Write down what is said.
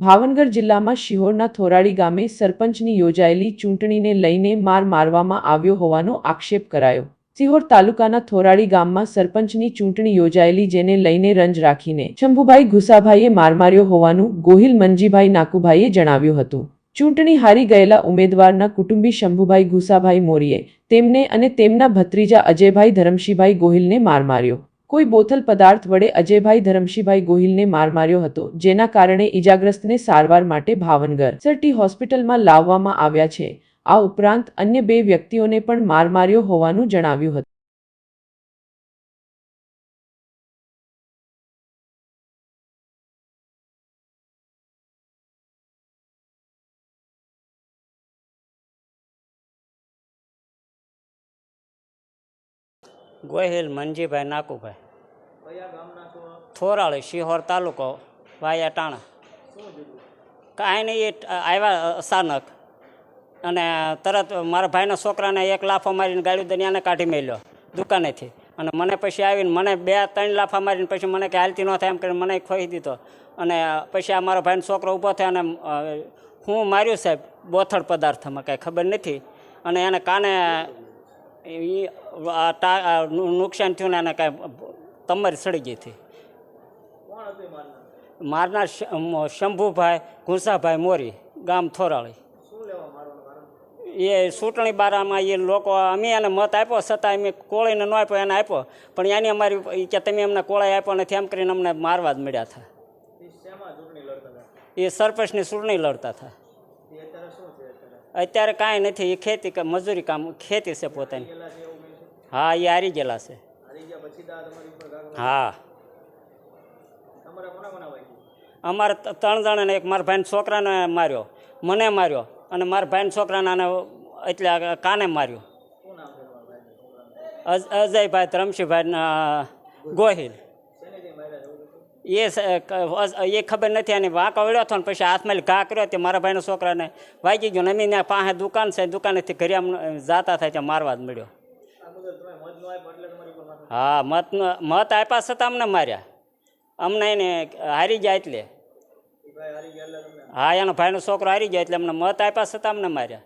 ભાવનગર જિલ્લામાં શિહોરના થોરાડી ગામે સરપંચની યોજાયેલી ચૂંટણીને લઈને માર મારવામાં આવ્યો હોવાનો આક્ષેપ કરાયો. સિહોર તાલુકાના થોરાડી ગામમાં સરપંચની ચૂંટણી યોજાયેલી જેને લઈને રંજ રાખીને શંભુભાઈ ઘુસાભાઈએ માર માર્યો હોવાનું ગોહિલ મંજીભાઈ નાકુભાઈએ જણાવ્યું હતું. ચૂંટણી હારી ગયેલા ઉમેદવારના કુટુંબી શંભુભાઈ ઘુસાભાઈ મોરીએ તેમને અને તેમના ભત્રીજા અજયભાઈ ધરમશીભાઈ ગોહિલને માર માર્યો. કોઈ બોથલ પદાર્થ વડે અજયભાઈ ધરમશીભાઈ ગોહિલને માર માર્યો હતો, જેના કારણે ઈજાગ્રસ્તને સારવાર માટે ભાવનગર સરટી હોસ્પિટલમાં લાવવામાં આવ્યા છે. આ ઉપરાંત અન્ય બે વ્યક્તિઓને પણ માર માર્યો હોવાનું જણાવ્યું હતું. ગોહિલ મંજીભાઈ નાકુભાઈ. થોરાળી શિહોર તાલુકો વાયા ટાણા. કાંઈ નહીં એ આવ્યા અચાનક. અને તરત મારા ભાઈના છોકરાને એક લાફો મારીને ગાડી દરિયાને કાઢી મેલ્યો દુકાનેથી. અને મને પછી આવીને મને બે ત્રણ લાફા મારીને પછી મને કે હાલતી ન થાય એમ કરીને મને ખોઈ દીધો. અને પછી આ મારો ભાઈનો છોકરો ઊભો થયો અને હું માર્યું સાહેબ બોથડ પદાર્થમાં કાંઈ ખબર નથી. અને એને કાને આ ટા- નુકસાન થયું ને એને કાંઈ તમારી સડી ગઈ હતી. મારનાર શંભુભાઈ ઘુસાભાઈ મોરી ગામ થોરાળી. એ ચૂંટણી બારામાં એ લોકો અમે એને મત આપ્યો છતાં અમે કોળીને ન આપ્યો એને આપ્યો. પણ એની અમારી કે તમે અમને કોળાઈ આપ્યો નથી એમ કરીને અમને મારવા જ મળ્યા હતા. એ એ સરપંચની ચૂંટણી લડતા હતા. એ અત્યારે કાંઈ નથી એ ખેતી કે, મજૂરી કામ, ખેતી છે પોતાની. હા એ હારી ગયેલા છે. હા. અમારે ત્રણ જણાને, એક મારા ભાઈને છોકરાને માર્યો, મને માર્યો, અને મારા ભાઈને છોકરાને એટલે કાને માર્યો? અજયભાઈ ધરમશીભાઈ ગોહિલ શેને કઈ માર્યા છે એવું કશું? એ એ ખબર નથી અને વાંક વળ્યો હતો ને પછી હાથમાં ઘા કર્યો તે મારા ભાઈના છોકરાને. વાગી ગયો ને અમે ત્યાં પાસે દુકાન છે, દુકાનેથી ઘરે આમ જાતા થાય ત્યાં મારવા જ મળ્યો. હા, મત મત આપ્યા છતાં અમને માર્યા. અમને એને હારી ગયા એટલે. હા, એનો ભાઈનો છોકરો હારી ગયા એટલે અમને મત આપ્યા છતાં અમને માર્યા.